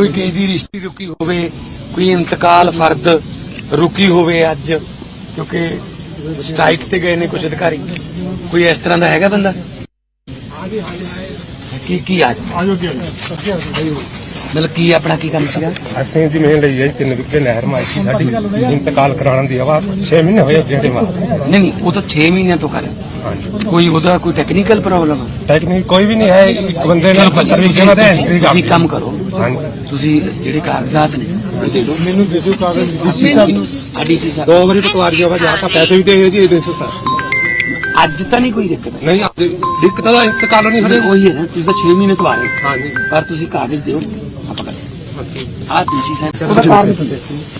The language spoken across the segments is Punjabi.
ਕੋਈ ਕਿਸੇ ਦੀ ਰਿਸ਼ਤੀ ਰੁਕੀ ਹੋਵੇ, ਕੋਈ ਇੰਤਕਾਲ ਫਰਦ ਰੁਕੀ ਹੋਵੇ ਅੱਜ, ਕਿਉਂਕਿ ਸਟ੍ਰਾਈਕ ਤੇ ਗਏ ਨੇ ਕੁਝ ਅਧਿਕਾਰੀ। ਕੋਈ ਇਸ ਤਰ੍ਹਾਂ ਦਾ ਹੈਗਾ ਬੰਦਾ? ਕੀ ਕੀ ਅੱਜ? ਆਜੋ ਕੀ ਮਤਲਬ ਕੀ ਆਪਣਾ ਕੀ ਕੰਮ ਸੀਗਾ? ਅਸੀਂ ਦੀ ਮਿਹਨ ਲਈ ਹੈ ਜੀ, ਤਿੰਨ ਵਿਕੇ ਨਹਿਰ ਮਾਈ ਸੀ ਸਾਡੀ। ਇੰਤਕਾਲ ਕਰਾਉਣ ਦੀ ਆਵਾਜ਼। 6 ਮਹੀਨੇ ਹੋਏ ਜਿਹੜੇ ਮਾਰ ਨਹੀਂ ਨਹੀਂ ਉਹ ਤਾਂ 6 ਮਹੀਨਿਆਂ ਤੋਂ ਕਰ ਕੋਈ ਉਹਦਾ ਕੋਈ ਟੈਕਨੀਕਲ ਪ੍ਰੋਬਲਮ ਹੈ ਟੈਕਨੀਕ ਕੋਈ ਵੀ ਨਹੀਂ ਹੈ ਇੱਕ ਬੰਦੇ ਨੇ ਚਲੋ ਭਾਜੀ, ਸਰਵਿਸ ਤੁਸੀਂ- ਜਮਾ ਦੇ ਤੁਸੀਂ- ਕੰਮ ਕਰੋ। ਤੁਸੀਂ ਜਿਹੜੇ ਕਾਗਜ਼ਾਤ ਨੇ ਦੇ ਦਿਓ। ਮੈਨੂੰ ਦੇਖੋ ਕਾਗਜ਼। ਡੀਸੀ ਸਾਹਿਬ ਨੂੰ ਸਾਹਿਬ ਦੋ ਵਾਰੀ ਪਟਵਾਰੀ ਆਵਾਜ਼ ਆ ਤਾਂ ਪੈਸੇ ਵੀ ਦੇ ਜੀ ਦੇ ਸਰ। ਅੱਜ ਤਾਂ ਨਹੀਂ ਕੋਈ ਦਿੱਕਤ ਨਹੀਂ ਦਿੱਕਤ ਦਾ ਇੰਤਕਾਲ ਨਹੀਂ ਹੈ ਹੋਇਆ ਉਹੀ ਹੈ ਨਾ ਤੁਸੀਂ ਤਾਂ 6 ਮਹੀਨੇ ਤੋਂ ਆ ਰਹੇ ਹੋ। ਹਾਂਜੀ। ਪਰ ਤੁਸੀਂ ਕਾਗਜ਼ ਦਿਓ। ਆ ਡੀਸੀ ਸਾਹਿਬ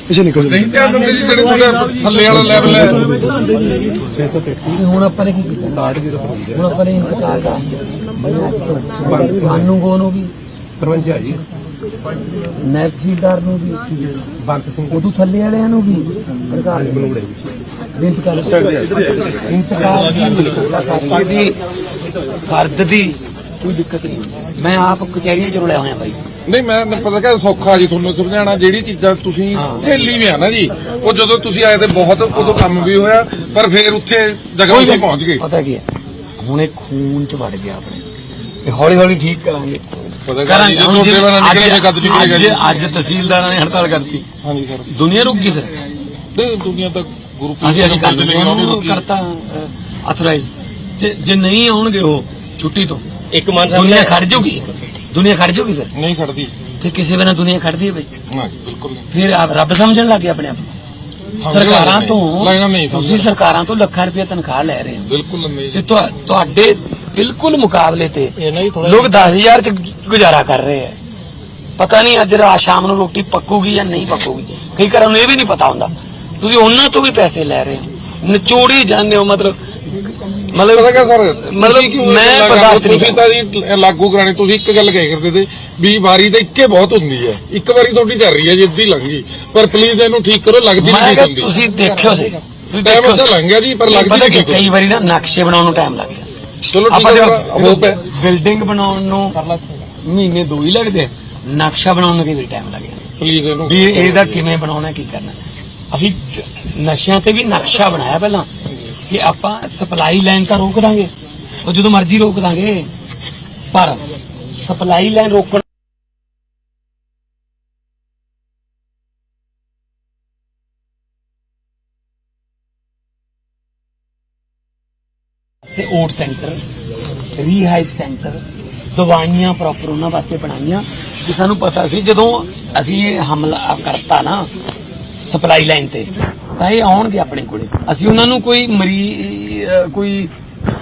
ਪਿੱਛੇ ਨਿਕਲ ਨਹੀਂ ਧਿਆਨ ਦਿੰਦੇ ਜੀ ਜਿਹੜੇ ਤੁਹਾਡੇ ਥੱਲੇ ਵਾਲਾ ਲੈਵਲ ਹੈ ਹੁਣ ਆਪਾਂ ਨੇ ਕੀ ਕੀਤਾ ਕਾਰਡ ਦੀ ਰਕਮ ਹੁਣ ਆਪਾਂ ਨੇ ਇੰਤਕਾਲ ਦਾ ਸਾਨੂੰ ਕੋ ਨੂੰ ਵੀ 53 ਜੀ ਨੈਤਜੀਦਾਰ ਨੂੰ ਵੀ ਬੰਤ ਸਿੰਘ ਉਦੋਂ ਥੱਲੇ ਵਾਲਿਆਂ ਨੂੰ ਵੀ ਸਰਕਾਰ ਨੇ ਬਨੂੜੇ ਇੰਤਕਾਲ ਇੰਤਕਾਲ ਦੀ ਫਰਦ ਦੀ ਕੋਈ ਦਿੱਕਤ ਨਹੀਂ। ਮੈਂ ਆਪ ਕਚਹਿਰੀਆਂ ਚ ਰੁਲਿਆ ਹੋਇਆ ਬਾਈ। ਨਹੀਂ ਮੈਂ ਮੈਨੂੰ ਪਤਾ ਕਿ ਸੌਖਾ ਜੀ ਤੁਹਾਨੂੰ ਸਮਝਾਉਣਾ ਜਿਹੜੀ ਚੀਜ਼ਾਂ ਤੁਸੀਂ। ਸਹੇਲੀ ਵੀ ਆ ਨਾ ਜੀ ਉਹ ਜਦੋਂ ਤੁਸੀਂ ਆਏ ਤੇ ਬਹੁਤ ਉਦੋਂ ਕੰਮ ਵੀ ਹੋਇਆ ਪਰ ਫਿਰ ਉੱਥੇ ਜਗ੍ਹਾ ਉੱਤੇ ਪਹੁੰਚ ਗਏ। ਪਤਾ ਕੀ ਹੈ ਹੁਣ ਇਹ ਖੂਨ ਚ ਵੜ ਗਿਆ ਆਪਣੇ। ਇਹ ਹੌਲੀ ਹੌਲੀ ਠੀਕ ਕਰਾਂਗੇ। ਜਦੋਂ ਨਿਕਲੇ ਅੱਜ- ਕਦ ਨਿਕਲੇਗਾ ਜੀ ਅੱਜ ਅੱਜ ਤਹਿਸੀਲਦਾਰਾਂ ਨੇ ਹੜਤਾਲ ਕਰਤੀ। ਹਾਂਜੀ ਸਰ। ਦੁਨੀਆ ਰੁਕ ਗਈ ਫਿਰ। ਤੇ ਦੁਨੀਆ ਤੱਕ ਗੁਰੂ ਅਸੀਂ ਅਸੀਂ ਕਰ ਦਿੰਦੇ ਨਹੀਂ ਉਹਨੂੰ ਕਰਤਾ ਅਥਰਾਈਜ਼ ਜੇ ਜੇ ਨਹੀਂ ਆਉਣਗੇ ਉਹ ਛੁੱਟੀ ਤੋਂ। ਇੱਕ ਮਨ ਦੁਨੀਆ ਖੜ ਜਾਊਗੀ। ਦੁਨੀਆ ਖੜ ਜਾਊਗੀ ਫਿਰ? ਨਹੀਂ ਖੜਦੀ। ਤੇ ਕਿਸੇ ਬਿਨਾਂ ਦੁਨੀਆ ਖੜਦੀ ਹੈ ਬਈ? ਨਾ ਜੀ ਬਿਲਕੁਲ ਨਹੀਂ। ਫਿਰ ਆਪ ਰੱਬ ਸਮਝਣ ਲੱਗੇ ਆਪਣੇ ਆਪ ਨੂੰ। ਸਮਝ ਸਰਕਾਰਾਂ ਨਹੀਂ। ਤੋਂ ਨਹੀਂ, ਨਹੀਂ ਸਮਝ ਤੁਸੀਂ ਸਰਕਾਰਾਂ ਤੋਂ ਲੱਖਾਂ ਰੁਪਏ ਤਨਖਾਹ ਲੈ ਰਹੇ ਹੋ। ਬਿਲਕੁਲ ਨਹੀਂ ਤੇ ਤੁਹਾ- ਤੁਹਾਡੇ ਬਿਲਕੁਲ ਮੁਕਾਬਲੇ ਤੇ ਇਹਨਾਂ ਹੀ ਥੋੜਾ ਲੋਕ 10000 ਚ ਗੁਜ਼ਾਰਾ ਕਰ ਰਹੇ ਆ ਪਤਾ ਨਹੀਂ ਅੱਜ ਰਾਤ ਸ਼ਾਮ ਨੂੰ ਰੋਟੀ ਪੱਕੂਗੀ ਜਾਂ ਨਹੀਂ ਪੱਕੂਗੀ। ਕਈ ਘਰਾਂ ਨੂੰ ਇਹ ਵੀ ਨਹੀਂ ਪਤਾ ਹੁੰਦਾ। ਤੁਸੀਂ ਉਹਨਾਂ ਤੋਂ ਵੀ ਪੈਸੇ ਲੈ ਰਹੇ ਹੋ। ਨਿਚੋੜੀ ਜਾਂਦੇ ਹੋ ਮਤਲਬ ਮਤਲਬ ਪਤਾ ਕਿ ਸਰ? ਮਤਲਬ ਮੈਂ? ਬਰਦਾਸ਼ਤ ਨਹੀਂ ਤੁਸੀਂ ਤਾਂ ਜੀ ਲਾਗੂ ਕਰਾਣੀ ਤੁਸੀਂ ਇੱਕ ਗੱਲ ਕਹਿ ਕਰਦੇ ਤੇ ਵੀ ਵਾਰੀ ਤਾਂ ਇੱਕੇ ਬਹੁਤ ਹੁੰਦੀ ਹੈ। ਇੱਕ ਵਾਰੀ ਤੁਹਾਡੀ ਚੱਲ ਰਹੀ ਹੈ ਜਿੱਦੀ ਲੰਘ ਗਈ। ਪਰ ਪਲੀਜ਼ ਇਹਨੂੰ ਠੀਕ ਕਰੋ ਲੱਗਦੀ ਨਹੀਂ ਹੁੰਦੀ। ਤੁਸੀਂ ਦੇਖਿਓ ਸੀ। ਟਾਈਮ ਤਾਂ ਸੀ। ਲੰਘ ਗਿਆ ਜੀ ਪਰ ਲੱਗਦੀ ਕੀ, ਨਹੀਂ ਕਈ ਵਾਰੀ ਨਾ ਨਕਸ਼ੇ ਬਣਾਉਣ ਨੂੰ ਟਾਈਮ ਲੱਗਦਾ ਚਲੋ ਠੀਕ ਹੈ ਹੋਪ ਹੈ। ਬਿਲਡਿੰਗ ਬਣਾਉਣ ਨੂੰ ਮਹੀਨੇ ਦੋ ਹੀ ਲੱਗਦੇ। ਨਕਸ਼ਾ ਬਣਾਉਣ ਨੂੰ ਵਾਰੀ ਟਾਈਮ ਲੱਗਦਾ ਪਲੀਜ਼ ਇਹਨੂੰ ਵੀ ਇਹਦਾ ਕਿਵੇਂ ਬਣਾਉਣਾ ਕੀ ਕਰਨਾ। ਅਸੀਂ ਜ- ਨਸ਼ਿਆਂ ਤੇ ਵੀ ਨਕਸ਼ਾ ਬਣਾਇਆ ਪਹਿਲਾਂ। ਕਿ ਆਪਾਂ ਸਪਲਾਈ ਲਾਈਨ ਤਾਂ ਰੋਕ ਦਾਂਗੇ, ਉਹ ਜਦੋਂ ਮਰਜ਼ੀ ਰੋਕ ਦਾਂਗੇ, ਪਰ ਸਪਲਾਈ ਲਾਈਨ ਰੋਕਣ ਤੇ ਓਟ ਸੈਂਟਰ ਰੀਹਾਈਪ ਸੈਂਟਰ, ਦਵਾਈਆਂ ਪ੍ਰੋਪਰ ਉਹਨਾਂ ਵਾਸਤੇ ਬਣਾਈਆਂ। ਕਿ ਸਾਨੂੰ ਪਤਾ ਸੀ ਜਦੋਂ ਅਸੀਂ ਇਹ ਹਮਲਾ ਕਰਤਾ ਨਾ, ਸਪਲਾਈ ਲਾਈਨ ਤੇ ਤਾਂ ਇਹ ਆਉਣਗੇ ਆਪਣੇ ਕੋਲੇ। ਅਸੀਂ ਉਹਨਾਂ ਨੂੰ ਕੋਈ ਮਰੀ ਕੋਈ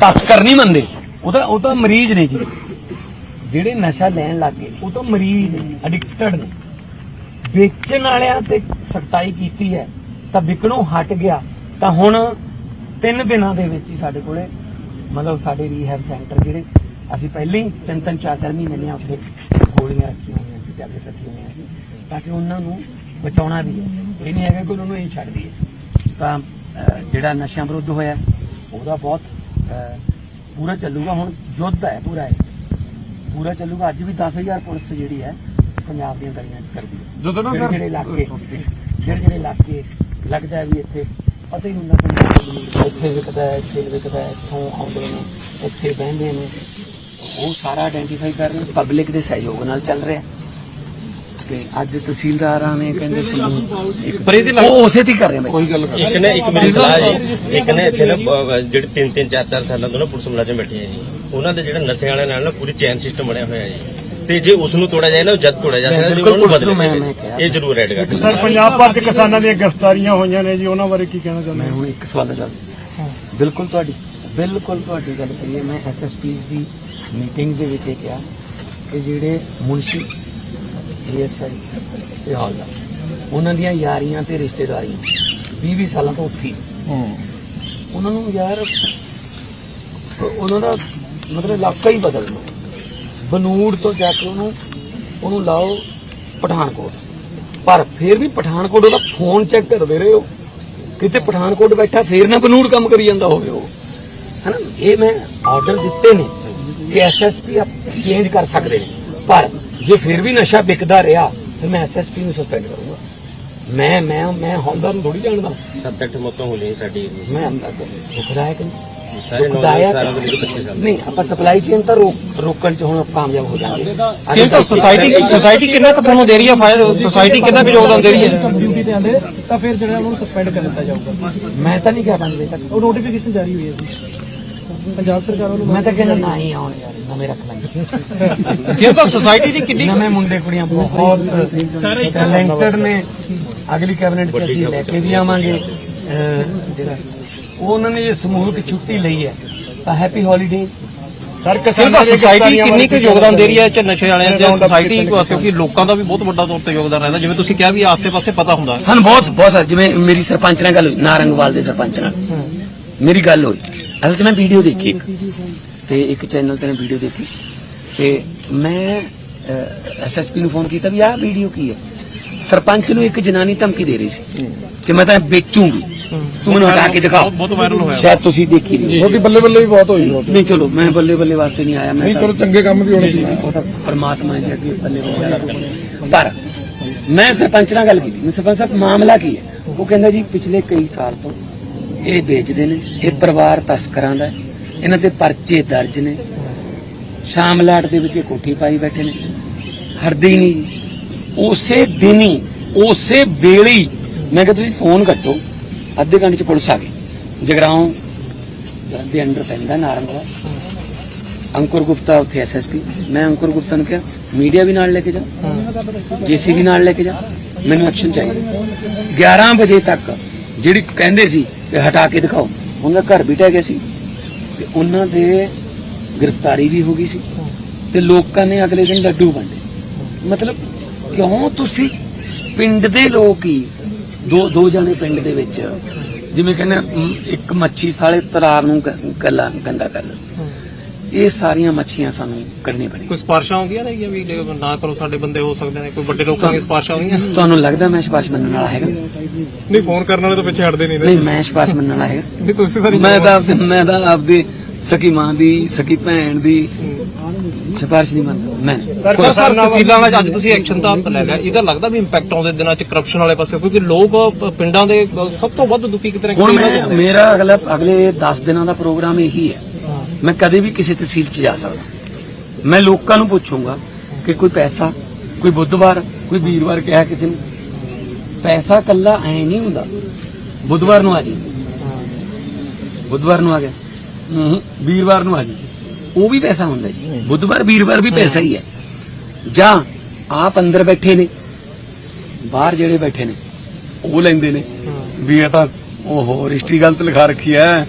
ਤਸਕਰ ਨਹੀਂ ਮੰਨਦੇ। ਉਹ ਤਾਂ ਉਹ ਤਾਂ ਮਰੀਜ਼ ਨੇ ਜੀ। ਜਿਹੜੇ ਨਸ਼ਾ ਲੈਣ ਲੱਗ ਗਏ ਉਹ ਤਾਂ ਮਰੀਜ਼ ਨੇ ਐਡਿਕਟਡ ਨੇ। ਵੇਚਣ ਵਾਲਿਆਂ ਤੇ ਸਖਤਾਈ ਕੀਤੀ ਹੈ, ਤਾਂ ਵਿਕਣੋਂ ਹਟ ਗਿਆ। ਤਾਂ ਹੁਣ ਤਿੰਨ ਦਿਨਾਂ ਦੇ ਵਿੱਚ ਹੀ ਸਾਡੇ ਕੋਲੇ, ਮਤਲਬ ਸਾਡੇ ਰੀਹੈਬ ਸੈਂਟਰ ਜਿਹੜੇ, ਅਸੀਂ ਪਹਿਲਾਂ ਹੀ ਤਿੰਨ ਤਿੰਨ, ਚਾਰ ਚਾਰ ਮਹੀਨੇ ਦੀਆਂ ਉੱਥੇ ਗੋਲੀਆਂ ਰੱਖੀਆਂ ਹੋਈਆਂ ਸੀ ਟੈਬਲੇਟ ਰੱਖੀਆਂ ਹੋਈਆਂ ਸੀ, ਤਾਂ ਕਿ ਉਹਨਾਂ ਨੂੰ ਬਚਾਉਣਾ ਵੀ ਹੈ। ਇਹ ਨਹੀਂ ਹੈਗਾ ਕਿ ਉਹਨਾਂ ਨੂੰ ਇਹ ਛੱਡ ਦਈਏ। ਤਾਂ ਜਿਹੜਾ ਨਸ਼ਿਆਂ ਵਿਰੁੱਧ ਹੋਇਆ ਉਹਦਾ ਬਹੁਤ ਪੂਰਾ ਚੱਲੂਗਾ ਹੁਣ ਯੁੱਧ ਹੈ ਪੂਰਾ ਇਹ। ਪੂਰਾ ਚੱਲੂਗਾ ਅੱਜ ਵੀ 10000 ਪੁਲਿਸ ਜਿਹੜੀ ਹੈ ਪੰਜਾਬ ਦੀਆਂ ਗਲੀਆਂ 'ਚ ਕਰਦੀ ਹੈ। ਜਦੋਂ ਨਾ ਸਰ ਜਿਹੜੇ ਇਲਾਕੇ ਜਿਹੜੇ ਜਿਹੜੇ ਇਲਾਕੇ ਲੱਗਦਾ ਹੈ ਵੀ ਇੱਥੇ ਪਤਾ ਹੀ ਹੁੰਦਾ ਪੰਜਾਬ ਦੇ ਇੱਥੇ ਵਿਕਦਾ ਹੈ ਇੱਥੇ ਵਿਕਦਾ ਹੈ ਇੱਥੋਂ ਆਉਂਦੇ ਨੇ ਇੱਥੇ ਬਹਿੰਦੇ ਨੇ। ਉਹ ਸਾਰਾ ਆਇਡੈਂਟੀਫਾਈ ਕਰ ਰਹੇ ਪਬਲਿਕ ਦੇ ਸਹਿਯੋਗ ਨਾਲ ਚੱਲ ਰਿਹਾ। ਤੇ ਅੱਜ ਤਹਿਸੀਲਦਾਰਾਂ ਨੇ ਕਹਿੰਦੇ ਸੀ ਪਰ ਇਹਦੇ ਉਹ ਉਸੇ ਹੀ ਕਰ ਰਹੇ ਬਾਈ। ਕੋਈ ਗੱਲ ਇੱਕ ਨੇ ਇੱਕ ਮੇਰੀ ਸਲਾਹ ਜੀ। ਇੱਕ ਨੇ ਇੱਥੇ ਨਾ ਅਹ, ਜਿਹੜੇ ਤਿੰਨ ਤਿੰਨ ਚਾਰ ਚਾਰ ਸਾਲਾਂ ਤੋਂ ਨਾ ਪੁਲਿਸ ਮੁਲਾਜ਼ਮ ਬੈਠੇ ਆ ਜੀ। ਉਹਨਾਂ ਦੇ ਜਿਹੜਾ ਨਸ਼ੇ ਵਾਲਿਆਂ ਨਾਲ ਨਾ ਪੂਰੀ ਚੈਨ ਸਿਸਟਮ ਬਣਿਆ ਹੋਇਆ ਹੈ ਜੀ। ਤੇ ਜੇ ਉਸ ਨੂੰ ਤੋੜਿਆ ਜਾਏ ਨਾ ਉਹ ਜਦ ਤੋੜਿਆ ਜਾ ਸਕਦਾ ਜੀ ਬਿਲਕੁਲ ਉਹਨਾਂ ਨੂੰ ਪੁਲਿਸ ਨੂੰ ਮੈਂ- ਬਦਲੇ ਮੈਂ ਕਿਹਾ। ਇਹ ਜ਼ਰੂਰ ਐਡ ਕਰ ਸਰ ਪੰਜਾਬ ਭਰ ਚ ਕਿਸਾਨਾਂ ਦੀਆਂ ਗ੍ਰਿਫਤਾਰੀਆਂ ਹੋਈਆਂ ਨੇ ਜੀ ਉਹਨਾਂ ਬਾਰੇ ਕੀ ਕਹਿਣਾ ਚਾਹੁੰਦੇ ਮੈਂ ਹੁਣ ਇੱਕ ਸਵਾਲ ਦਾ ਜਵਾਬ ਬਿਲਕੁਲ ਤੁਹਾਡੀ ਬਿਲਕੁਲ ਤੁਹਾਡੀ ਗੱਲ ਸਹੀ ਹੈ। ਮੈਂ ਐਸਐਸਪੀ ਦੀ ਮੀਟਿੰਗ ਦੇ ਵਿੱਚ ਇਹ ਕਿਹਾ ਕਿ ਜਿਹੜੇ ਮੁਨਸ਼ੀ ਏਐਸਆਈ ਤੇ ਹੌਲਦਾਰ ਉਹਨਾਂ ਦੀਆਂ ਯਾਰੀਆਂ ਤੇ ਰਿਸ਼ਤੇਦਾਰੀਆਂ 20 20 ਸਾਲਾਂ ਤੋਂ ਉੱਥੀ। ਹੂੰ। ਉਹਨਾਂ ਨੂੰ ਯਾਰ ਉਹਨਾਂ ਦਾ ਮਤਲਬ ਇਲਾਕਾ ਹੀ ਬਦਲ ਲਓ। ਬਨੂੜ ਤੋਂ ਜਾ ਕੇ ਉਹਨੂੰ ਉਹਨੂੰ ਲਾਓ ਪਠਾਨਕੋਟ। ਪਰ ਫਿਰ ਵੀ ਪਠਾਨਕੋਟ ਉਹਦਾ ਫੋਨ ਚੈੱਕ ਕਰਦੇ ਰਹੇ। ਹੋ ਕਿਤੇ ਪਠਾਨਕੋਟ ਬੈਠਾ ਫੇਰ ਨਾ ਬਨੂੜ ਕੰਮ ਕਰੀ ਜਾਂਦਾ ਹੋਵੇ ਉਹ। ਹਨਾ? ਇਹ ਮੈਂ ਆਰਡਰ ਦਿੱਤੇ ਨੇ। ਕਿ ਐਸਐਸਪੀ ਚੇਂਜ ਕਰ ਸਕਦੇ ਨੇ। ਪਰ ਜੇ ਫਿਰ ਵੀ ਨਸ਼ਾ ਵਿਕਦਾ ਰਿਹਾ ਫਿਰ ਮੈਂ ਐਸਐਸਪੀ ਨੂੰ ਸਸਪੈਂਡ ਕਰੂੰਗਾ। ਮੈਂ ਮੈਂ ਮੈਂ ਹੌਲਦਾਰ ਨੂੰ ਥੋੜੀ ਜਾਣਦਾ। ਸਬਜੈਕਟ ਮੌਤਾਂ ਹੋ ਲਈਆਂ ਸਾਡੀ ਮੈਂ ਅੰਦਰ ਦੁਖਦਾਇਕ ਨਹੀਂ? ਸਾਰੇ ਦੁਖਦਾਇਕ- 9 ਸਾਲਾਂ ਤੋਂ ਲੈ ਕੇ 25 ਸਾਲ। ਨਹੀਂ ਆਪਾਂ ਸਪਲਾਈ ਚੇਨ ਤਾਂ ਰੋਕ ਰੋਕਣ ਚ ਹੁਣ ਕਾਮਯਾਬ ਹੋ ਜਾਵਾਂਗੇ। ਸਾਹਿਬ ਸੋਸਾਇਟੀ ਸੋਸਾਇਟੀ ਕਿੰਨਾ ਕੁ ਤੁਹਾਨੂੰ ਦੇ ਰਹੀ ਹੈ ਫਾਇਦਾ? ਸੋਸਾਇਟੀ ਕਿੰਨਾ ਕੁ ਯੋਗਦਾਨ ਦੇ ਰਹੀ ਹੈ? ਡਿਊਟੀ ਤੇ ਆਂਦੇ ਤਾਂ ਫਿਰ ਜਿਹੜਾ ਉਹਨਾਂ ਨੂੰ ਸਸਪੈਂਡ ਕਰ ਦਿੱਤਾ ਜਾਊਗਾ। ਮੈਂ ਤਾਂ ਨਹੀਂ ਕਿਹਾ ਵਜੇ ਤੱਕ ਉਹ ਨੋਟੀਫਿਕੇਸ਼ਨ ਜਾਰੀ ਹੋਈ ਹੈ ਜੀ। ਪੰਜਾਬ ਸਰਕਾਰ ਵੱਲੋਂ ਮੈਂ ਤਾਂ ਕਹਿੰਦਾ ਨਾ ਹੀ ਆਉਣ ਯਾਰ ਨਵੇਂ ਰੱਖ ਲਾਂਗੇ। ਸਾਹਿਬ ਸੋਸਾਇਟੀ ਦੀ ਕਿੰਨੀ ਨਵੇਂ ਮੁੰਡੇ ਕੁੜੀਆਂ ਬਹੁਤ ਟੈਲੈਂਟਡ ਨੇ। ਅਗਲੀ ਕੈਬਨਿਟ ਚ ਅਸੀਂ ਲੈ ਕੇ ਵੀ ਆਵਾਂਗੇ। ਉਹਨਾਂ ਨੇ ਜੇ ਸਮੂਹਿਕ ਛੁੱਟੀ ਲਈ ਹੈ ਤਾਂ ਹੈਪੀ ਹੌਲੀਡੇਜ਼ ਸਰ ਸਾਹਿਬ ਸੋਸਾਇਟੀ ਕਿੰਨੀ ਕੁ ਯੋਗਦਾਨ ਦੇ ਰਹੀ ਹੈ ਚ ਨਸ਼ੇ ਵਾਲਿਆਂ ਚ ਸੋਸਾਇਟੀ ਕਿਉਂਕਿ ਲੋਕਾਂ ਦਾ ਵੀ ਬਹੁਤ ਵੱਡਾ ਤੌਰ ਤੇ ਯੋਗਦਾਨ ਰਹਿੰਦਾ। ਜਿਵੇਂ ਤੁਸੀਂ ਕਿਹਾ ਵੀ ਆਸੇ-ਪਾਸੇ ਪਤਾ ਹੁੰਦਾ। ਸਾਨੂੰ ਬਹੁਤ ਬਹੁਤ ਜਿਵੇਂ ਮੇਰੀ ਸਰਪੰਚ ਨਾਲ ਗੱਲ ਹੋਈ ਨਾਰੰਗਵਾਲ ਦੇ ਸਰਪੰਚ ਨਾਲ। ਮੇਰੀ ਗੱਲ ਹੋਈ। ਅਸਲ 'ਚ ਮੈਂ ਵੀਡੀਓ ਦੇਖੀ ਇੱਕ। ਤੇ ਇੱਕ ਚੈਨਲ ਤੇ ਮੈਂ ਵੀਡੀਓ ਦੇਖੀ। ਤੇ ਮੈਂ ਐਸਐਸਪੀ ਨੂੰ ਫੋਨ ਕੀਤਾ ਵੀ ਆਹ ਵੀਡੀਓ ਕੀ ਹੈ? ਸਰਪੰਚ ਨੂੰ ਇੱਕ ਜਨਾਨੀ ਧਮਕੀ ਦੇ ਰਹੀ ਸੀ ਕਿ ਮੈਂ ਤਾਂ ਵੇਚੂੰਗੀ। ਤੂੰ ਮੈਨੂੰ ਹਟਾ ਕੇ ਦਿਖਾਓ। ਬਹੁਤ ਵਾਇਰਲ ਹੋਇਆ। ਸ਼ਾਇਦ ਤੁਸੀਂ ਦੇਖੀ ਨਹੀਂ ਕਿਉਂਕਿ ਬੱਲੇ ਬੱਲੇ ਵੀ ਬਹੁਤ ਹੋਈ ਨਹੀਂ ਚਲੋ ਮੈਂ ਬੱਲੇ ਬੱਲੇ ਵਾਸਤੇ ਨਹੀਂ ਆਇਆ ਮੈਂ ਚਲੋ ਚੰਗੇ ਕੰਮ ਵੀ ਹੋਣੇ ਪਰਮਾਤਮਾ ਦੇ ਅੱਗੇ ਬੱਲੇ ਬੱਲੇ ਪਰ ਮੈਂ ਸਰਪੰਚ ਨਾਲ ਗੱਲ ਕੀਤੀ। ਮੈਂ ਸਰਪੰਚ ਸਾਹਿਬ ਮਾਮਲਾ ਕੀ ਹੈ? ਉਹ ਕਹਿੰਦਾ ਜੀ ਪਿਛਲੇ ਕਈ ਸਾਲ ਤੋਂ ਇਹ ਵੇਚਦੇ ਨੇ ਇਹ ਪਰਿਵਾਰ ਤਸਕਰਾਂ ਦਾ। ਇਹਨਾਂ ਤੇ ਪਰਚੇ ਦਰਜ ਨੇ। ਸ਼ਾਮਲਾਟ ਦੇ ਵਿੱਚ ਇਹ ਕੋਠੀ ਪਾਈ ਬੈਠੇ ਨੇ। ਹਟਦੇ ਹੀ ਨਹੀਂ। ਉਸੇ ਦਿਨ ਹੀ ਉਸੇ ਵੇਲੇ ਹੀ ਮੈਂ ਕਿਹਾ ਤੁਸੀਂ ਫੋਨ ਕੱਟੋ। ਅੱਧੇ ਘੰਟੇ ਚ ਪੁਲਿਸ ਆ ਗਈ। ਜਗਰਾਉਂ ਦੇ ਅੰਡਰ ਪੈਂਦਾ ਨਾਰੰਗਵਾ ਅੰਕੁਰ ਗੁਪਤਾ ਉੱਥੇ ਐਸਐਸਪੀ ਮੈਂ ਅੰਕੁਰ ਗੁਪਤਾ ਨੂੰ ਕਿਹਾ ਮੀਡੀਆ ਵੀ ਨਾਲ ਲੈ ਕੇ ਜਾ। ਜੀਸੀ ਵੀ ਨਾਲ ਲੈ ਕੇ ਜਾ। ਮੈਨੂੰ ਐਕਸ਼ਨ ਚਾਹੀਦਾ। 11 ਵਜੇ ਤੱਕ ਜਿਹੜੀ ਕਹਿੰਦੇ ਸੀ ਕਿ ਹਟਾ ਕੇ ਦਿਖਾਓ। ਉਹਨਾਂ ਦਾ ਘਰ ਵੀ ਟਹਿ ਗਿਆ ਸੀ ਤੇ ਉਹਨਾਂ ਦੇ ਗ੍ਰਿਫਤਾਰੀ ਵੀ ਹੋ ਗਈ ਸੀ ਤੇ ਲੋਕਾਂ ਨੇ ਅਗਲੇ ਦਿਨ ਲੱਡੂ ਵੰਡੇ। ਮਤਲਬ ਕਿਉਂ ਤੁਸੀਂ ਪਿੰਡ ਦੇ ਲੋਕ ਹੀ ਦੋ ਦੋ ਜਣੇ ਪਿੰਡ ਦੇ ਵਿੱਚ ਜਿਵੇਂ ਕਹਿੰਦੇ ਇੱਕ ਮੱਛੀ ਸਾਲੇ ਤਲਾਰ ਨੂੰ ਗ- ਗੰਦਾ ਕਰ ਦਿੰਦੇ। ਇਹ ਸਾਰੀਆਂ ਮੱਛੀਆਂ ਸਾਨੂੰ ਕੱਢਣੀਆਂ ਪੈਣਗੀਆਂ ਕੋਈ ਸਪਾਰਸ਼ਾਂ ਆਉਂਦੀਆਂ ਨੇ ਵੀ ਲੈ- ਨਾ ਕਰੋ ਸਾਡੇ ਬੰਦੇ ਹੋ ਸਕਦੇ ਨੇ ਕੋਈ ਵੱਡੇ ਲੋਕਾਂ ਦੀ ਸਪਾਰਸ਼ਾਂ ਆਉਂਦੀਆਂ? ਤੁਹਾਨੂੰ ਲੱਗਦਾ ਮੈਂ ਸ਼ਪਾਸ਼ ਮੰਨਣ ਵਾਲਾ ਹੈਗਾ? ਨਹੀਂ ਫੋਨ ਕਰਨ ਵਾਲੇ ਤਾਂ ਪਿੱਛੇ ਹਟਦੇ ਨਹੀਂ ਨਹੀਂ ਮੈਂ ਸ਼ਪਾਸ਼ ਮੰਨਣ ਵਾਲਾ ਹੈਗਾ। ਨਹੀਂ ਤੁਸੀਂ ਤਾਂ ਮੈਂ ਤਾਂ ਆਪਦੇ- ਮੈਂ ਤਾਂ ਆਪਦੀ ਸਕੀ ਮਾਂ ਦੀ ਸਕੀ ਭੈਣ ਦੀ ਸਿਫਾਰਿਸ਼ ਨਹੀਂ ਮੰਨਦਾ। ਮੈਂ ਸਰ ਸਰ ਤਹਿਸੀਲਾਂ ਵਿੱਚ ਅੱਜ ਤੁਸੀਂ ਐਕਸ਼ਨ ਤਾਂ ਲੈ ਲਿਆ। ਇਹਦਾ ਲੱਗਦਾ ਵੀ ਇੰਪੈਕਟ ਆਉਂਦੇ ਦਿਨਾਂ ਚ ਕਰਪਸ਼ਨ ਵਾਲੇ ਪਾਸੇ ਕਿਉਂਕਿ ਲੋਕ ਪਿੰਡਾਂ ਦੇ ਸਭ ਤੋਂ ਵੱਧ ਦੁਖੀ ਕਿਤੇ ਨਾ ਕਿਤੇ ਮੇਰਾ ਅਗਲਾ ਅਗਲੇ 10 ਦਿਨਾਂ ਦਾ ਪ੍ਰੋਗਰਾਮ ਇਹੀ ਹੈ। ਮੈਂ ਕਦੇ ਵੀ ਕਿਸੇ ਤਹਿਸੀਲ 'ਚ ਜਾ ਸਕਦਾ। ਮੈਂ ਲੋਕਾਂ ਨੂੰ ਪੁੱਛੂੰਗਾ ਕਿ ਕੋਈ ਪੈਸਾ ਕੋਈ ਬੁੱਧਵਾਰ ਕੋਈ ਵੀਰਵਾਰ ਕਿਹਾ ਕਿਸੇ ਨੂੰ ਪੈਸਾ ਕੱਲਾ ਐ ਨਹੀਂ ਹੁੰਦਾ। ਬੁੱਧਵਾਰ ਨੂੰ ਆ ਜੀ। ਬੁੱਧਵਾਰ ਨੂੰ ਆ ਗਿਆ। ਹੂੰ ਵੀਰਵਾਰ ਨੂੰ ਆ ਜੀ। ਉਹ ਵੀ ਪੈਸਾ ਹੁੰਦਾ ਜੀ। ਬੁੱਧਵਾਰ ਵੀਰਵਾਰ ਵੀ ਪੈਸਾ ਹੀ ਹੈ। ਜਾਂ ਆਪ ਅੰਦਰ ਬੈਠੇ ਨੇ ਬਾਹਰ ਜਿਹੜੇ ਬੈਠੇ ਨੇ ਉਹ ਲੈਂਦੇ ਨੇ। ਵੀ ਇਹ ਤਾਂ ਓਹੋ ਰਜਿਸਟਰੀ ਗਲਤ ਲਿਖਾ ਰੱਖੀ ਐ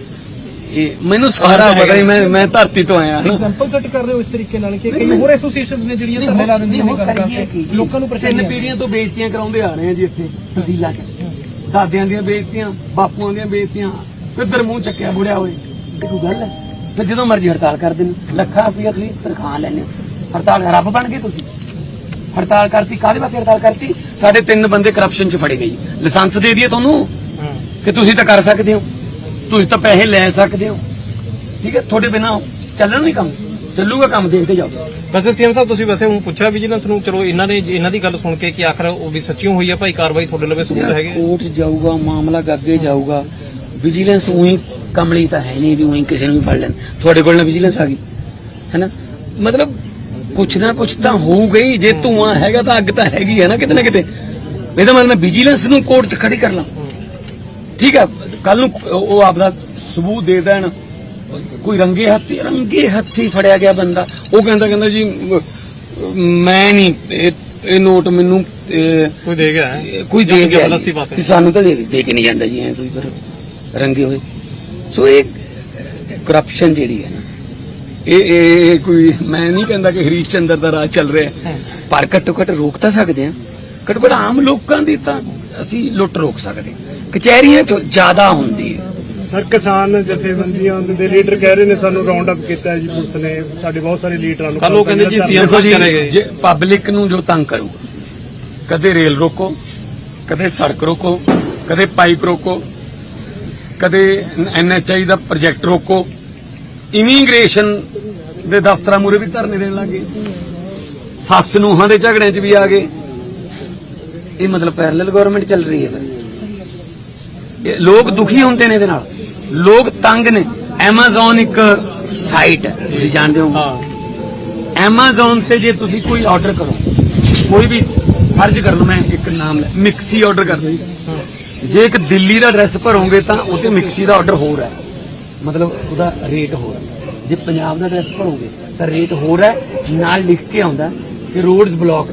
ਇਹ ਮੈਨੂੰ ਸਾਰਾ ਪਤਾ ਹੀ ਮੈਂ ਮੈਂ ਧਰਤੀ ਤੋਂ ਆਇਆ ਹਾਂ ਐਗਜ਼ਾਮਪਲ ਸੈੱਟ ਕਰ ਰਹੇ ਹੋ ਇਸ ਤਰੀਕੇ ਨਾਲ ਕਿ ਕਈ ਹੋਰ ਐਸੋਸੀਏਸ਼ਨਸ ਨੇ ਜਿਹੜੀਆਂ ਧਰਨੇ ਲਾ ਦਿੰਦੀਆਂ ਨੇ ਕਰ ਕਰਕੇ ਲੋਕਾਂ ਨੂੰ ਪਰੇਸ਼ਾਨੀ ਪੀੜ੍ਹੀਆਂ ਤੋਂ ਬੇਇੱਜ਼ਤੀਆਂ ਕਰਾਉਂਦੇ ਆ ਰਹੇ ਆ ਜੀ ਇੱਥੇ ਤਹਿਸੀਲਾਂ 'ਚ। ਦਾਦਿਆਂ ਦੀਆਂ ਬੇਇੱਜ਼ਤੀਆਂ ਬਾਪੂਆਂ ਦੀਆਂ ਬੇਇੱਜ਼ਤੀਆਂ ਕਿੱਧਰ ਮੂੰਹ ਚੱਕਿਆ ਬੁੜਿਆ ਹੋਏ ਇਹ ਕੋਈ ਗੱਲ ਹੈ? ਤੇ ਜਦੋਂ ਮਰਜ਼ੀ ਹੜਤਾਲ ਕਰਦੇ ਨੇ ਲੱਖਾਂ ਰੁਪਈਆ ਤੁਸੀਂ ਤਨਖਾਹ ਲੈਣੇ ਹੜਤਾਲ ਰੱਬ ਬਣ ਗਏ ਤੁਸੀਂ। ਹੜਤਾਲ ਕਰਤੀ ਕਾਹਦੇ ਵਾਸਤੇ ਹੜਤਾਲ ਕਰਤੀ? ਸਾਡੇ ਤਿੰਨ ਬੰਦੇ ਕਰਪਸ਼ਨ 'ਚ ਫੜੇ ਗਏ। ਲਾਇਸੈਂਸ ਦੇ ਦਈਏ ਤੁਹਾਨੂੰ ਕਿ ਤੁਸੀਂ ਤਾਂ ਕਰ ਸਕਦੇ ਹੋ। ਤੁਸੀਂ ਤਾਂ ਪੈਸੇ ਲੈ ਸਕਦੇ ਹੋ। ਠੀਕ ਹੈ ਤੁਹਾਡੇ ਬਿਨਾ ਚੱਲਣ ਨਹੀਂ ਕੰਮ। ਚੱਲੂਗਾ ਕੰਮ ਦੇਖਦੇ ਜਾਓ। ਵੈਸੇ ਸੀਐਮ ਸਾਹਿਬ ਤੁਸੀਂ ਵੈਸੇ ਹੁਣ ਪੁੱਛਿਆ ਵਿਜੀਲੈਂਸ ਨੂੰ ਚਲੋ ਇਹਨਾਂ ਨੇ ਇਹਨਾਂ ਦੀ ਗੱਲ ਸੁਣ ਕੇ ਕਿ ਆਖਰ ਉਹ ਵੀ ਸੱਚੀ ਹੋਈ ਹੈ ਭਾਈ ਕਾਰਵਾਈ ਤੁਹਾਡੇ ਲਵੇ ਸਬੂਤ ਹੈਗੇ ਕੋਰਟ ਜਾਊਗਾ ਮਾਮਲਾ ਅੱਗੇ ਜਾਊਗਾ ਵਿਜੀਲੈਂਸ ਉਹੀ ਕਮਲੀ ਤਾਂ ਹੈ ਨਹੀਂ ਵੀ ਉਹੀ ਕਿਸੇ ਨੂੰ ਵੀ ਫੜ ਲੈਣ। ਤੁਹਾਡੇ ਕੋਲ ਨਾ ਵਿਜੀਲੈਂਸ ਆ ਗਈ ਹੈਨਾ ਮਤਲਬ ਕੁਛ ਨਾ? ਕੁਛ ਤਾਂ ਹੋਊਗਾ ਹੀ ਜੇ ਧੂਆਂ ਹੈਗਾ ਤਾਂ ਅੱਗ ਤਾਂ ਹੈਗੀ ਹੈ ਨਾ ਕਿਤੇ ਨਾ ਕਿਤੇ। ਇਹਦਾ ਮਤਲਬ ਮੈਂ ਵਿਜੀਲੈਂਸ ਨੂੰ ਕੋਰਟ 'ਚ ਖੜੀ ਕਰ ਲਾਂ। ਠੀਕ ਹੈ ਕੱਲ ਨੂੰ ਉਹ ਆਪਦਾ ਸਬੂਤ ਦੇ ਦੇਣ। ਕੋਈ ਰੰਗੇ ਹੱਥੀ ਰੰਗੇ ਹੱਥੀ ਫੜਿਆ ਗਿਆ ਬੰਦਾ। ਉਹ ਕਹਿੰਦਾ ਕਹਿੰਦਾ ਜੀ ਮ- ਨਹੀਂ ਇਹ ਇਹ ਨੋਟ ਮੈਨੂੰ ਕੋਈ ਦੇ ਗਿਆ ਕੋਈ ਦੇ ਗਿਆ ਸਾਨੂੰ ਤਾਂ ਦੇ ਦੇ ਕੇ ਨਹੀਂ ਜਾਂਦਾ ਜੀ ਐ ਕੋਈ ਪਰ ਰੰਗੇ ਹੋਏ। ਸੋ ਇਹ ਕਰਪਸ਼ਨ ਜਿਹੜੀ ਹੈ ਨਾ ਇਹ ਇਹ ਕੋਈ ਮੈਂ ਨਹੀਂ ਕਹਿੰਦਾ ਕਿ ਹਰੀਸ਼ ਚੰਦਰ ਦਾ ਰਾਜ ਚੱਲ ਰਿਹਾ। ਪਰ ਘੱਟੋ ਘੱਟ ਰੋਕ ਤਾਂ ਸਕਦੇ ਹਾਂ। ਘੱਟੋ ਘੱਟ ਆਮ ਲੋਕਾਂ ਦੀ ਤਾਂ ਅਸੀਂ ਲੁੱਟ ਰੋਕ ਸਕਦੇ ਹਾਂ। ਕਚਹਿਰੀਆਂ 'ਚ ਜ਼ਿਆਦਾ ਹੁੰਦੀ ਹੈ। ਸਰ ਕਿਸਾਨ ਜਥੇਬੰਦੀਆਂ ਦੇ ਲੀਡਰ ਕਹਿ ਰਹੇ ਨੇ ਸਾਨੂੰ ਰਾਉਂਡ ਅਪ ਕੀਤਾ ਹੈ ਜੀ ਪੁਲਿਸ ਨੇ। ਸਾਡੇ ਬਹੁਤ ਸਾਰੇ ਲੀਡਰਾਂ ਨੂੰ ਉਹ ਕਹਿੰਦੇ ਜੀ ਦੇਖੋ ਜੀ ਚਲੇ ਗਏ। ਜੇ ਪਬਲਿਕ ਨੂੰ ਜੋ ਤੰਗ ਕਰੂਗਾ ਕਦੇ ਰੇਲ ਰੋਕੋ ਕਦੇ ਸੜਕ ਰੋਕੋ ਕਦੇ ਪਾਈਪ ਰੋਕੋ ਕਦੇ ਐਨਐਚਆਈ ਦਾ ਪ੍ਰੋਜੈਕਟ ਰੋਕੋ ਇਮੀਗ੍ਰੇਸ਼ਨ ਦੇ ਦਫ਼ਤਰਾਂ ਮੂਰੇ ਵੀ ਧਰਨੇ ਦੇਣ ਲੱਗੇ ਸੱਸ ਨੂੰਹਾਂ ਦੇ ਝਗੜਿਆਂ 'ਚ ਵੀ ਆ ਗਏ। ਇਹ ਮਤਲਬ ਪੈਰਲਲ ਗਵਰਨਮੈਂਟ ਚੱਲ ਰਹੀ ਹੈ ਫਿਰ। ਲੋਕ ਦੁਖੀ ਹੁੰਦੇ ਨੇ ਇਹਦੇ ਨਾਲ। ਲੋਕ ਤੰਗ ਨੇ। Amazon ਇੱਕ ਸਾਈਟ ਹੈ ਤੁਸੀਂ ਜਾਣਦੇ ਹੋ ਹਾਂ। Amazon ਤੇ ਜੇ ਤੁਸੀਂ ਕੋਈ ਆਰਡਰ ਕਰੋ ਕੋਈ ਵੀ ਫਰਜ਼ ਕਰ ਲਓ ਮੈਂ ਇੱਕ ਨਾਮ ਲੈ ਮਿਕਸੀ ਆਰਡਰ ਕਰ ਦੋ ਜੇ। ਇੱਕ ਦਿੱਲੀ ਦਾ ਐਡਰੈਸ ਭਰੋਗੇ ਤਾਂ ਉਹ ਤੇ ਮਿਕਸੀ ਦਾ ਆਰਡਰ ਹੋਰ ਹੈ। ਮਤਲਬ ਉਹਦਾ ਰੇਟ ਹੋਰ ਹੈ। ਜੇ ਪੰਜਾਬ ਦਾ ਐਡਰੈਸ ਭਰੋਗੇ ਤਾਂ ਰੇਟ ਹੋਰ ਹੈ। ਨਾਲ ਲਿਖ ਕੇ ਆਉਂਦਾ ਕਿ ਰੋਡਸ ਬਲੌਕ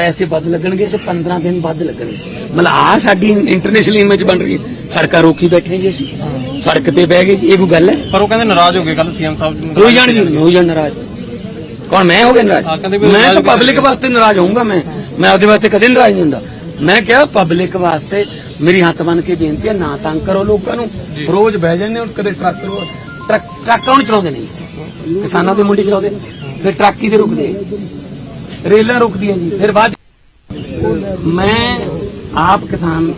ਪੈਸੇ ਵੱਧ ਲੱਗਣਗੇ ਤੇ 15 ਦਿਨ ਵੱਧ ਲੱਗਣਗੇ। ਮਤਲਬ ਆ ਸਾਡੀ ਇੰਟਰਨੈਸ਼ਨਲ ਇਮੇਜ ਬਣ ਰਹੀ ਹੈ। ਸੜਕਾਂ ਰੋਕੀ ਬੈਠੇ ਜੀ ਅਸੀਂ। ਸੜਕ ਤੇ ਬਹਿ ਗਏ ਜੀ, ਇਹ ਕੋਈ ਗੱਲ ਹੈ? ਪਰ ਉਹ ਕਹਿੰਦੇ ਨਾਰਾਜ਼ ਹੋ ਗਏ ਕੱਲ ਸੀਐਮ ਸਾਹਿਬ ਹੋਈ ਜਾਣ ਜੀ ਹੋਈ ਜਾਣ ਨਾਰਾਜ਼। ਕੌਣ ਮੈਂ ਹੋ ਗਿਆ ਹਾਂ, ਕਹਿੰਦੇ ਨਾਰਾਜ਼ ਵੀ ਮੈਂ ਨਾਰਾਜ਼ ਤਾਂ ਵੀ ਪਬਲਿਕ। ਵਾਸਤੇ ਨਾਰਾਜ਼ ਹੋਊਂਗਾ ਮੈਂ। ਮੈਂ ਆਪਦੇ ਵਾਸਤੇ ਕਦੇ ਨਾਰਾਜ਼ ਨਹੀਂ ਹੁੰਦਾ। ਮੈਂ ਕਿਹਾ ਪਬਲਿਕ ਵਾਸਤੇ ਮੇਰੀ ਹੱਥ ਬੰਨ ਕੇ ਬੇਨਤੀ ਹੈ ਨਾ ਤੰਗ ਕਰੋ ਲੋਕਾਂ ਨੂੰ। ਰੋਜ਼ ਬਹਿ ਜਾਂਦੇ ਹੋ ਕਦੇ ਟਰੱਕ ਟਰੱਕ ਟਰੱਕ ਕੌਣ ਚਲਾਉਂਦੇ ਨਹੀਂ ਕਿਸਾਨਾਂ ਦੇ ਮੁੰਡੇ ਚਲਾਉਂਦੇ ਨੇ। ਫਿਰ ਟਰੱਕ ਦੇ ਰੁਕਦੇ? ਰੇਲਾਂ ਰੁਕਦੀਆਂ ਜੀ, ਫਿਰ ਬਾਅਦ ਮੈਂ ਆਪ ਕਿਸਾਨ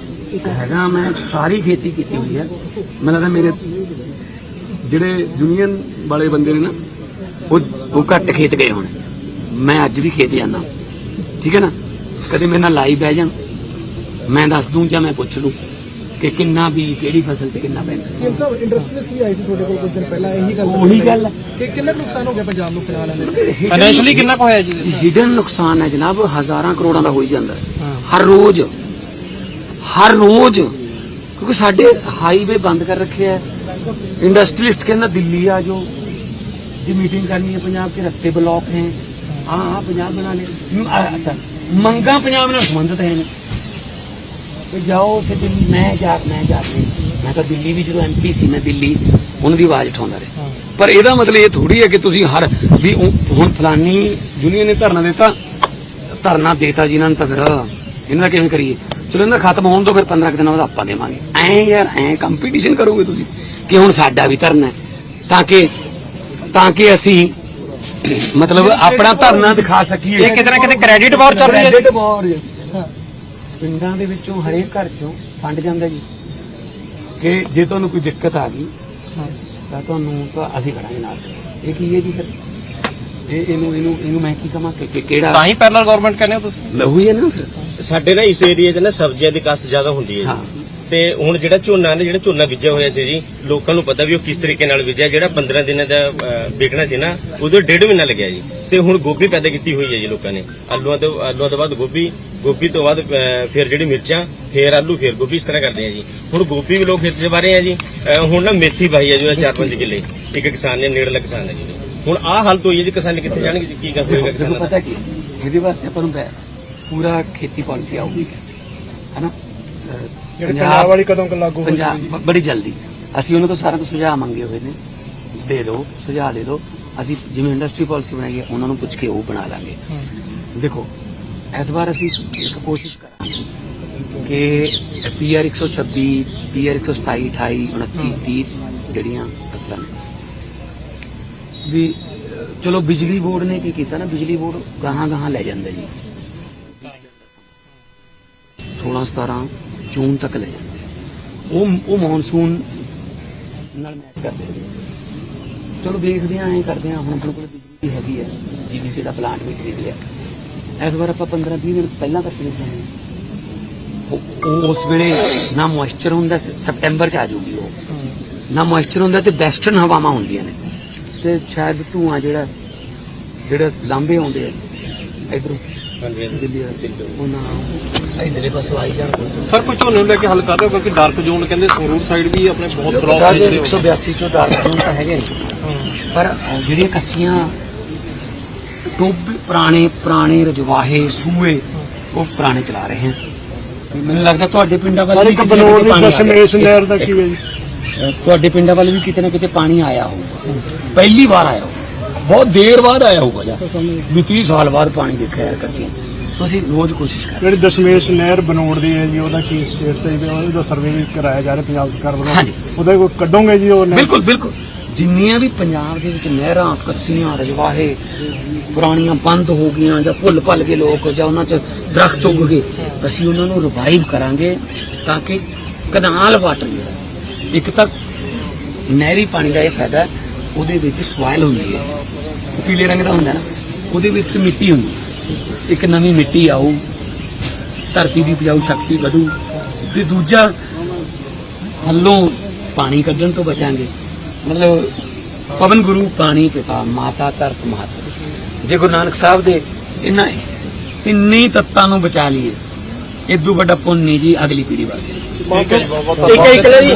ਹੈਗਾ, ਮੈਂ ਸਾਰੀ ਖੇਤੀ ਕੀਤੀ ਹੋਈ ਹੈ। ਮੈਨੂੰ ਲੱਗਦਾ ਮੇਰੇ ਜਿਹੜੇ ਯੂਨੀਅਨ ਵਾਲੇ ਬੰਦੇ ਨੇ ਨਾ, ਉਹ ਉਹ ਘੱਟ ਖੇਤ ਗਏ ਹੁਣ। ਮੈਂ ਅੱਜ ਵੀ ਖੇਤ ਜਾਂਦਾ। ਠੀਕ ਹੈ ਨਾ? ਕਦੇ ਮੇਰੇ ਨਾਲ ਲਾਈ ਬਹਿ ਜਾਣ। ਮੈਂ ਦੱਸ ਦੂੰ ਜਾਂ ਮੈਂ ਪੁੱਛ ਲੂੰ। ਕਿ ਕਿੰਨਾ ਵੀ ਕਿਹੜੀ ਫਸਲ 'ਚ ਕਿੰਨਾ ਪੈਂਦਾ। ਸੀਐਮ ਸਾਹਿਬ ਇੰਡਸਟਰੀਸ ਵੀ ਆਈ ਸੀ ਤੁਹਾਡੇ ਕੋਲ ਕੁਝ ਦਿਨ ਪਹਿਲਾਂ ਇਹੀ ਗੱਲ ਉਹੀ ਗੱਲ ਕਿ ਕਿੰਨਾ ਨੁਕਸਾਨ ਹੋ ਗਿਆ ਪੰਜਾਬ ਨੂੰ ਫਿਲਹਾਲ ਇਹਦੇ ਫਾਈਨੈਂਸ਼ਲੀ ਕਿੰਨਾ ਕੁ ਹੋਇਆ ਜੀ? ਹਿਡਨ ਨੁਕਸਾਨ ਹੈ ਜਨਾਬ ਹਜ਼ਾਰਾਂ ਕਰੋੜਾਂ ਦਾ ਹੋਈ ਜਾਂਦਾ। ਹੈ। ਹਰ ਰੋਜ਼ ਹਰ ਰੋਜ਼ ਕਿਉਂਕਿ ਸਾਡੇ ਹਾਈਵੇ ਬੰਦ ਕਰ ਰੱਖਿਆ ਇੰਡਸਟਰੀਸਟ ਕਹਿੰਦਾ ਦਿੱਲੀ ਆ ਜੋ ਜੀ ਮੀਟਿੰਗ ਕਰਨੀ ਹੈ ਪੰਜਾਬ ਕੇ ਰਸਤੇ ਬਲੌਕ ਹੈ ਹਾਂ ਪੰਜਾਬ ਬਣਾ ਲੈ ਅੱਛਾ ਮੰਗਾ ਪੰਜਾਬ ਨਾਲ ਸੰਬੰਧਿਤ ਹੈ ਤੇ ਜਾਓ ਤੇ ਦਿੱਲੀ ਮੈਂ ਜਾ ਮੈਂ ਜਾ ਕੇ ਮੈਂ ਤਾਂ ਦਿੱਲੀ ਵੀ ਜਦੋਂ ਐਮਪੀ ਸੀ ਮੈਂ ਦਿੱਲੀ ਉਹਨਾਂ ਦੀ ਆਵਾਜ਼ ਉਠਾਉਂਦਾ ਰਿਹਾ। ਪਰ ਇਹਦਾ ਮਤਲਬ ਇਹ ਥੋੜੀ ਹੈ ਕਿ ਤੁਸੀਂ ਹਰ ਵੀ ਹੁਣ ਫਲਾਨੀ ਯੂਨੀਅਨ ਨੇ ਧਰਨਾ ਦਿੱਤਾ ਧਰਨਾ ਦੇਤਾ ਜੀ ਇਹਨਾਂ ਨੂੰ ਤਾਂ ਫਿਰ ਇਹਨਾਂ ਦਾ ਕਿਵੇਂ ਕਰੀਏ? ਚਲੋ ਇਹਨਾਂ ਦਾ ਖਤਮ ਹੋਣ ਤੋਂ ਫਿਰ 15 ਕੁ ਦਿਨਾਂ ਬਾਅਦ ਆਪਾਂ ਦੇਵਾਂਗੇ। ਐ ਯਾਰ ਐ ਕੰਪੀਟੀਸ਼ਨ ਕਰੋਗੇ ਤੁਸੀਂ ਕਿ ਹੁਣ ਸਾਡਾ ਵੀ ਧਰਨਾ ਹੈ। ਤਾਂ ਕਿ ਤਾਂ ਕਿ ਅਸੀਂ ਮਤਲਬ ਆਪਣਾ ਧਰਨਾ ਦਿਖਾ ਸਕੀਏ? ਇਹ ਕਿਤੇ ਨਾ ਕਿਤੇ ਕ੍ਰੈਡਿਟ ਵਾਰ ਚੱਲ ਰਹੀ ਹੈ. ਪਿੰਡਾਂ ਦੇ ਵਿੱਚੋਂ ਹਰੇਕ ਘਰ ਚੋਂ ਫੰਡ ਜਾਂਦਾ ਜੀ। ਕਿ ਜੇ ਤੁਹਾਨੂੰ ਕੋਈ ਦਿੱਕਤ ਆ ਗਈ ਤਾਂ ਤੁਹਾਨੂੰ ਤਾਂ ਅਸੀਂ ਖੜਾਂਗੇ ਨਾਲ। ਇਹ ਕੀ ਹੈ ਜੀ ਫਿਰ? ਇਹ ਇਹਨੂੰ ਇਹਨੂੰ ਇਹਨੂੰ ਮੈਂ ਕੀ ਕਹਾਂ ਕਿ ਕਿਹੜਾ ਤਾਂ ਹੀ ਪੈਰਲਲ ਗਵਰਨਮੈਂਟ ਕਹਿੰਦੇ ਹੋ ਤੁਸੀਂ। ਲਹੂ ਹੀ ਹੈ ਨਾ ਫਿਰ। ਸਾਡੇ ਨਾ ਇਸ ਏਰੀਆ 'ਚ ਨਾ ਸਬਜ਼ੀਆਂ ਦੀ ਕਾਸ਼ਤ ਜ਼ਿਆਦਾ ਹੁੰਦੀ ਹੈ। ਜੀ। ਤੇ ਹੁਣ ਜਿਹੜਾ ਝੋਨਾ ਨੇ ਜਿਹੜਾ ਝੋਨਾ ਬੀਜਿਆ ਹੋਇਆ ਸੀ ਜੀ ਲੋਕਾਂ ਨੂੰ ਪਤਾ ਵੀ ਉਹ ਕਿਸ ਤਰੀਕੇ ਨਾਲ ਬੀਜਿਆ। ਜਿਹੜਾ 15 ਦਿਨਾਂ ਦਾ ਵਿਕਣਾ ਸੀ ਨਾ ਉਹਦੇ ਡੇਢ ਮਹੀਨਾ ਲੱਗਿਆ ਜੀ। ਤੇ ਹੁਣ ਗੋਭੀ ਪੈਦਾ ਕੀਤੀ ਹੋਈ ਹੈ ਜੀ ਲੋਕਾਂ ਨੇ। ਆਲੂਆਂ ਤੋਂ ਆਲੂਆਂ ਤੋਂ ਬਾਅਦ ਗੋਭੀ ਗੋਭੀ ਤੋਂ ਬਾਅਦ ਫਿਰ ਜਿਹੜੀ ਮਿਰਚਾਂ ਫਿਰ ਆਲੂ ਫਿਰ ਗੋਭੀ ਇਸ ਤਰ੍ਹਾਂ ਕਰਦੇ ਆ ਜੀ। ਹੁਣ ਗੋਭੀ ਵੀ ਲੋਕ ਖੇਤ 'ਚ ਬਾਰੇ ਆ ਜੀ। ਹੁਣ ਨਾ ਮੇਥੀ ਪਾਈ ਹੈ ਜੋ 4-5 ਕਿੱਲੇ। ਇੱਕ ਕਿਸਾਨ ਨੇ ਨੇੜਲਾ ਕਿਸਾਨ ਹੈ ਜੀ। ਹੁਣ ਆਹ ਹਾਲਤ ਹੋਈ ਹੈ ਜੀ ਕਿਸਾਨ ਕਿੱਥੇ ਜਾਣਗੇ ਜੀ ਕੀ ਕਰ ਹੋਏਗਾ ਦੇਖੋ ਕਿਸਾਨਾਂ ਪਤਾ ਕੀ ਇਹਦੇ ਵਾਸਤੇ ਆਪਾਂ ਨੂੰ ਪੂਰਾ ਖੇਤੀ ਪਾਲਿਸੀ ਆਊਗੀ। ਹੈਨਾ? ਪੰਜਾਬ ਵਾਲੀ ਕਦੋਂ ਕੁ ਲਾਗੂ ਹੋ ਪੰਜਾਬ ਬੜੀ ਜਲਦੀ। ਅਸੀਂ ਉਹਨਾਂ ਤੋਂ ਸਾਰਾ ਕੁਝ ਸੁਝਾਅ ਮੰਗੇ ਹੋਏ ਨੇ। ਦੇ ਦਿਓ ਸੁਝਾਅ ਦੇ ਦਿਓ। ਅਸੀਂ ਜਿਵੇਂ ਇੰਡਸਟਰੀ ਪਾਲਿਸੀ ਬਣਾਈ ਹੈ ਉਹਨਾਂ ਨੂੰ ਪੁੱਛ ਕੇ ਉਹ ਬਣਾ ਲਾਂਗੇ ਦੇਖੋ ਇਸ ਵਾਰ ਅਸੀਂ ਇੱਕ ਕੋਸ਼ਿਸ਼ ਕਰਾਂਗੇ ਕਿ ਪੀਆਰ 126 ਪੀਆਰ 127 28 29 30 ਜਿਹੜੀਆਂ ਫਸਲਾਂ ਨੇ। ਵੀ ਚਲੋ ਬਿਜਲੀ ਬੋਰਡ ਨੇ ਕੀ ਕੀਤਾ ਨਾ ਬਿਜਲੀ ਬੋਰਡ ਗਾਹਾਂ ਗਾਹਾਂ ਲੈ ਜਾਂਦਾ ਜੀ। 16 17 ਜੂਨ ਤੱਕ ਲੈ ਜਾਂਦੇ। ਉਹ ਉਹ ਮੌਨਸੂਨ ਨਾਲ ਮੈਚ ਕਰਦੇ ਨੇ। ਚਲੋ ਦੇਖਦੇ ਆਂ ਐਂ ਕਰਦੇ ਆਂ ਹੁਣ ਆਪਣੇ ਕੋਲ ਬਿਜਲੀ ਹੈਗੀ ਹੈ। ਜੀਬੀਪੀ ਦਾ ਪਲਾਂਟ ਵੀ ਖਰੀਦ ਲਿਆ। ਇਸ ਵਾਰ ਆਪਾਂ 15 20 ਦਿਨ ਪਹਿਲਾਂ ਤੱਕ ਉਹ ਉਹ ਉਸ ਵੇਲੇ ਨਾ ਮੋਇਸਚਰ ਹੁੰਦਾ ਸ- ਸਪਟੈਂਬਰ ਚ ਆ ਜਾਊਗੀ ਉਹ। ਨਾ ਮੋਇਸਚਰ ਹੁੰਦਾ ਤੇ ਵੈਸਟਰਨ ਹਵਾਵਾਂ ਹੁੰਦੀਆਂ ਨੇ। ਤੇ ਸ਼ਾਇਦ ਧੂਆਂ ਜਿਹੜਾ ਜਿਹੜਾ ਲਾਂਬੇ ਆਉਂਦੇ ਆ ਇਧਰੋਂ ਹਾਂਜੀ ਹਾਂਜੀ। ਦਿੱਲੀ ਵਾਲੇ, ਉਹ ਨਾ ਇਧਰੇ ਪਾਸੋਂ ਆਈ ਜਾਣ ਸਰ ਕੁਝ ਝੋਨੇ ਨੂੰ ਲੈ ਕੇ ਹੱਲ ਕਰ ਰਹੇ ਹੋ? ਕਿਉਂਕਿ ਡਾਰਕ ਜ਼ੋਨ ਕਹਿੰਦੇ ਸੰਗਰੂਰ ਸਾਈਡ ਵੀ ਆਪਣੇ ਬਹੁਤ ਬਲੌਕ ਨੇ ਜਿਹੜੇ। ਹੋ ਗਏ। 182 ਚੋਂ ਡਾਰਕ ਜ਼ੋਨ ਤਾਂ ਹੈਗੇ ਨੇ। ਪਰ ਜਿਹੜੀਆਂ ਕੱਸੀਆਂ ਟੋਬੇ ਪੁਰਾਣੇ ਪੁਰਾਣੇ ਰਜਵਾਹੇ ਸੂਏ ਉਹ ਪੁਰਾਣੇ ਚਲਾ ਰਹੇ ਹਨ ਮੈਨੂੰ ਲੱਗਦਾ ਤੁਹਾਡੇ ਪਿੰਡਾਂ ਵੱਲ ਵੀ ਕਿਤੇ ਦੀ। ਦਸ਼ਮੇਸ਼ ਨਹਿਰ ਦਾ ਕੀ ਹੈ ਜੀ? ਤੁਹਾਡੇ ਪਿੰਡਾਂ ਵੱਲ ਵੀ ਕਿਤੇ ਨਾ ਕਿਤੇ ਪਾਣੀ ਆਇਆ ਹੋਊਗਾ। ਪਹਿਲੀ ਵਾਰ ਆਇਆ ਬਹੁਤ ਦੇਰ ਬਾਅਦ ਆਇਆ ਹੋਊਗਾ ਜਾਂ ਵੀ 30 ਸਾਲ ਬਾਅਦ ਪਾਣੀ ਦੇਖਿਆ ਯਾਰ ਕੱਸੀਆਂ। ਸੋ ਅਸੀਂ ਰੋਜ਼ ਕੋਸ਼ਿਸ਼ ਕਰ ਜਿਹੜੀ ਦਸ਼ਮੇਸ਼ ਨਹਿਰ ਬਨੋੜ ਦੀ ਹੈ ਜੀ ਉਹਦਾ ਕੀ ਸਟੇਟਸ ਹੈ ਉਹਦਾ ਸਰਵੇ ਵੀ ਕਰਾਇਆ ਜਾ ਰਿਹਾ ਪੰਜਾਬ ਸਰਕਾਰ ਵੱਲੋਂ। ਉਹਦਾ ਕੋਈ ਕੱਢੋਗੇ ਜੀ ਉਹ? ਬਿਲਕੁਲ ਬਿਲਕੁਲ। ਜਿੰਨੀਆਂ ਵੀ ਪੰਜਾਬ ਦੇ ਵਿੱਚ ਨਹਿਰਾਂ, ਕੱਸੀਆਂ, ਰਜਵਾਹੇ ਪੁਰਾਣੀਆਂ ਬੰਦ ਹੋ ਗਈਆਂ ਜਾਂ ਭੁੱਲ ਭੱਲ ਗਏ ਲੋਕ ਜਾਂ ਉਹਨਾਂ 'ਚ ਦਰਖਤ ਉੱਗ ਗਏ, ਅਸੀਂ ਉਹਨਾਂ ਨੂੰ ਰਿਵਾਈਵ ਕਰਾਂਗੇ ਤਾਂ ਕਿ ਕਨਾਲ ਵਾਟਰ ਜਿਹੜਾ ਇੱਕ ਤਾਂ ਨਹਿਰੀ ਪਾਣੀ ਦਾ ਇਹ ਫਾਇਦਾ ਉਹਦੇ ਵਿੱਚ ਸੋਇਲ ਹੁੰਦੀ ਹੈ। ਪੀਲੇ ਰੰਗ ਦਾ ਹੁੰਦਾ ਨਾ, ਉਹਦੇ ਵਿੱਚ ਮਿੱਟੀ ਹੁੰਦੀ ਇੱਕ ਨਵੀਂ ਮਿੱਟੀ ਆਊ, ਧਰਤੀ ਦੀ ਉਪਜਾਊ ਸ਼ਕਤੀ ਵਧੂ ਤੇ ਦੂਜਾ ਥੱਲੋਂ ਪਾਣੀ ਕੱਢਣ ਤੋਂ ਬਚਾਂਗੇ। ਮਤਲਬ ਪਵਨ ਗੁਰੂ ਪਾਣੀ ਪਿਤਾ ਮਾਤਾ ਧਰਤ ਮਾਤਾ ਜੇ ਗੁਰੂ ਨਾਨਕ ਸਾਹਿਬ ਦੇ ਇਹਨਾਂ ਤਿੰਨੇ ਤੱਤਾਂ ਨੂੰ ਬਚਾ ਲਈਏ ਇਦੋਂ ਵੱਡਾ ਪੁੰਨ ਨਹੀਂ ਜੀ ਅਗਲੀ ਪੀੜ੍ਹੀ ਵਾਸਤੇ। ਠੀਕ ਹੈ ਜੀ।